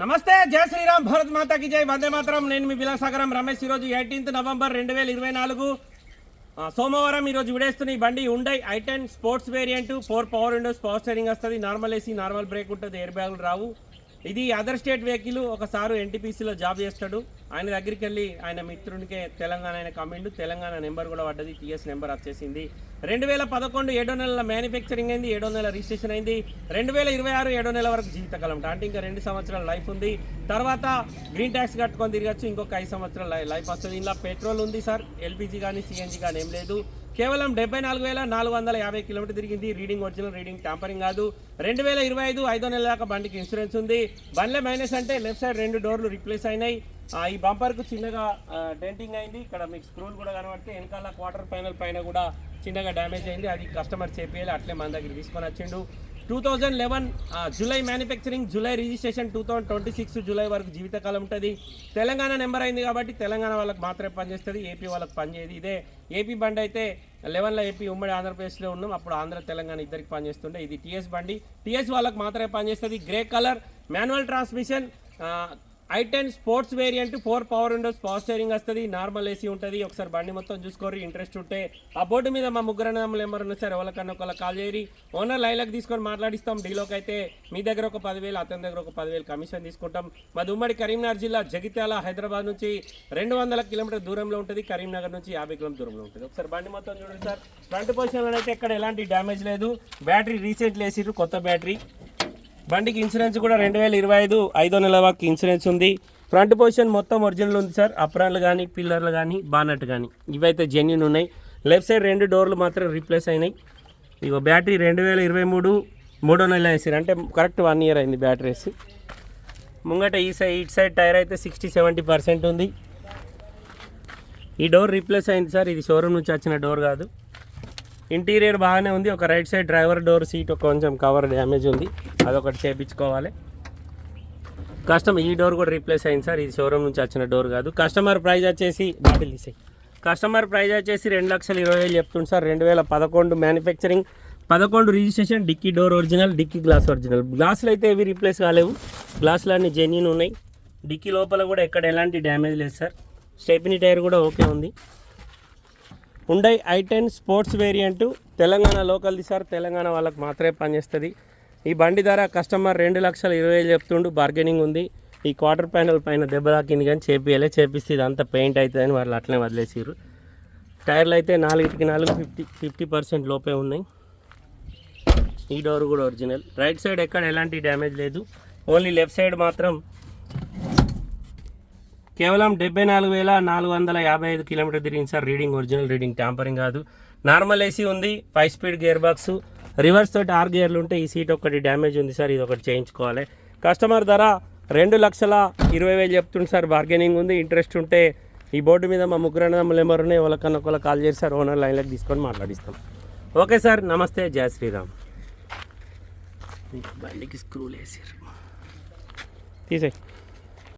నమస్తే జై శ్రీరామ్ భారత్ మాతాకి జై. వందే మాత్రం. నేను మీ విలాసాగరం రమేష్. ఈరోజు ఎయిటీన్త్ నవంబర్ రెండు వేల ఇరవై నాలుగు. సోమవారం ఈరోజు విడేస్తున్న ఈ బండి Hyundai I ten sports variant four power windows power steering వస్తుంది. నార్మల్ ఏసీ నార్మల్ బ్రేక్ ఉంటుంది. ఎయిర్ బ్యాగులు రావు. ఇది అదర్ స్టేట్ వెహికల్ ఒకసారి ఎన్టీపీసీలో జాబ్ చేస్తాడు. ఆయన దగ్గరికి వెళ్ళి ఆయన మిత్రునికే తెలంగాణ ఆయన కమిండు తెలంగాణ నెంబర్ కూడా పడ్డది. టీఎస్ నెంబర్ వచ్చేసింది రెండు వేల పదకొండు ఏడో నెలల మ్యానుఫ్యాక్చరింగ్ అయింది ఏడో నెల రిజిస్ట్రేషన్ అయింది. రెండు వేల ఇరవై ఆరు ఏడో నెల వరకు జీవితకాలం. అంటే ఇంకా రెండు సంవత్సరాల లైఫ్ ఉంది. తర్వాత గ్రీన్ ట్యాక్స్ కట్టుకొని తిరగచ్చు. ఇంకొక ఐదు సంవత్సరాల లైఫ్ వస్తుంది. ఇలా పెట్రోల్ ఉంది సార్ ఎల్పిజి కానీ సిఎన్జి కానీ ఏం లేదు. కేవలం డెబ్బై నాలుగు వేల నాలుగు వందల యాభై కిలోమీటర్ తిరిగింది. రీడింగ్ ఒరిజినల్ రీడింగ్ టాంపరింగ్ కాదు. రెండు వేల ఇరవై ఐదు ఐదో నెల దాకా బండికి ఇన్సూరెన్స్ ఉంది. బండ్లే మైనస్ అంటే లెఫ్ట్ సైడ్ రెండు డోర్లు రిప్లేస్ అయినాయి. ఆ, ఈ బంపర్కు చిన్నగా డెంటింగ్ అయింది. ఇక్కడ మీకు స్క్రూలు కూడా కనబడితే వెనకాల క్వార్టర్ ఫైనల్ పైన కూడా చిన్నగా డ్యామేజ్ అయింది. అది కస్టమర్ చేపియాలి అట్లే మన దగ్గర తీసుకొని వచ్చిండు. Two thousand eleven July manufacturing July registration two thousand twenty six July వరకు జీవితకాలం ఉంటుంది. తెలంగాణ నెంబర్ అయింది కాబట్టి తెలంగాణ వాళ్ళకి మాత్రమే పనిచేస్తుంది ఏపీ వాళ్ళకి పనిచేయదు. ఇదే ఏపీ బండి అయితే లెవెన్లో ఏపీ ఉమ్మడి ఆంధ్రప్రదేశ్లో ఉన్నాం అప్పుడు ఆంధ్ర తెలంగాణ ఇద్దరికి పనిచేస్తుండే. ఇది టీఎస్ బండి. టీఎస్ వాళ్ళకి మాత్రమే పనిచేస్తుంది. Grey colour manual transmission I ten sports variant four power windows power steering వస్తుంది నార్మల్ ఏసీ ఉంటుంది. ఒకసారి బండి మొత్తం చూసుకోరు ఇంట్రెస్ట్ ఉంటే ఆ బోర్డు మీద మా ముగ్గురు అన్నదమ్ములు ఎవరు సరే ఎవరికన్నా ఒకళ్ళ కాల్ చేయరి ఓనర్ లైన్లకు తీసుకొని మాట్లాడిస్తాం. డీలోకి అయితే మీ దగ్గర ఒక పదివేలు అతని దగ్గర ఒక పదివేలు కమిషన్ తీసుకుంటాం. మా ఉమ్మడి కరీంనగర్ జిల్లా జగిత్యాల హైదరాబాద్ నుంచి రెండు వందల కిలోమీటర్ దూరంలో ఉంటుంది. కరీంనగర్ నుంచి యాభై కిలోమీటర్ దూరంలో ఉంటుంది. ఒకసారి బండి మొత్తం చూడండి సార్. ఫ్రంట్ పొజిషన్లో అయితే ఇక్కడ ఎలాంటి డ్యామేజ్ లేదు. బ్యాటరీ రీసెంట్లీ వేసిరు కొత్త బ్యాటరీ బండికి ఇన్సూరెన్స్ కూడా రెండు వేల ఇరవై ఐదు ఐదో నెల వరకు ఇన్సూరెన్స్ ఉంది. ఫ్రంట్ పొజిషన్ మొత్తం ఒరిజినల్ ఉంది సార్. అప్రాన్లు కానీ పిల్లర్లు కానీ బానట్ కానీ ఇవైతే జెన్యున్ ఉన్నాయి. లెఫ్ట్ సైడ్ రెండు డోర్లు మాత్రం రీప్లేస్ అయినాయి. ఇగో బ్యాటరీ రెండు వేల ఇరవై మూడు మూడో నెల వేసారు అంటే కరెక్ట్ వన్ ఇయర్ అయింది బ్యాటరీ వేసి. ముంగట ఈ సైడ్ ఇటు సైడ్ టైర్ అయితే సిక్స్టీ సెవెంటీ పర్సెంట్ ఉంది. ఈ డోర్ రీప్లేస్ అయింది సార్. ఇది షోరూమ్ నుంచి వచ్చిన డోర్ కాదు. ఇంటీరియర్ బాగానే ఉంది. ఒక right side driver door seat కొంచెం కవర్ డ్యామేజ్ ఉంది. అదొకటి చేయించుకోవాలి కస్టమర్ ఈ డోర్ కూడా రీప్లేస్ అయింది సార్. ఇది షోరూమ్ నుంచి వచ్చిన డోర్ కాదు. కస్టమర్ ప్రైజ్ వచ్చేసి బాటిల్ తీసాయి. కస్టమర్ ప్రైజ్ వచ్చేసి రెండు లక్షల ఇరవై వేలు చెప్తుంది సార్. రెండు వేల పదకొండు మ్యానుఫ్యాక్చరింగ్ పదకొండు registration dicky door original dicky glass original గ్లాసులు అయితే ఏవి రీప్లేస్ కాలేవు. గ్లాసులు అన్ని జెన్యున్ ఉన్నాయి. డిక్కీ లోపల కూడా ఎక్కడ ఎలాంటి డ్యామేజ్ లేదు సార్. స్టెపినీ టైర్ కూడా ఓకే ఉంది. Hyundai I ten sports variant Telangana లోకల్ది sir. Telangana వాళ్ళకి మాత్రమే పనిచేస్తుంది. ఈ బండి ధర కస్టమర్ రెండు లక్షల ఇరవై వేలు చెప్తుండు బార్గెనింగ్ ఉంది. ఈ క్వార్టర్ ప్యానల్ పైన దెబ్బ తాకింది కానీ చేపియలే చేపిస్తే ఇదంతా పెయింట్ అవుతుందని వాళ్ళు అట్లనే వదిలేసారు టైర్లు అయితే నాలుగిటికి నాలుగు ఫిఫ్టీ ఫిఫ్టీ పర్సెంట్ లోపే ఉన్నాయి. ఈ డోర్ కూడా ఒరిజినల్ రైట్ సైడ్ ఎక్కడ ఎలాంటి డ్యామేజ్ లేదు. ఓన్లీ లెఫ్ట్ సైడ్ మాత్రం కేవలం డెబ్బై నాలుగు వేల నాలుగు వందల యాభై ఐదు కిలోమీటర్ తిరిగింది sir. Reading original reading tampering కాదు. నార్మల్ ఏసీ ఉంది five speed gear box reverse తోటి ఆరు గేర్లు ఉంటే ఈ సీట్ ఒకటి డ్యామేజ్ ఉంది సార్. ఇది ఒకటి చేయించుకోవాలి. కస్టమర్ ధర రెండు లక్షల ఇరవై వేలు చెప్తుంది సార్. బార్గెనింగ్ ఉంది ఇంట్రెస్ట్ ఉంటే ఈ బోర్డు మీద మా ముగ్గురు అన్నదమ్ములు నెంబర్ ఉన్నాయి వాళ్ళకన్నా ఒకళ్ళ కాల్ చేసి సార్ ఓనర్ లైన్లోకి తీసుకొని మాట్లాడిస్తాం. ఓకే సార్ నమస్తే. జయ శ్రీరామ్. బండికి స్క్రూలు వేసారు తీసేయి.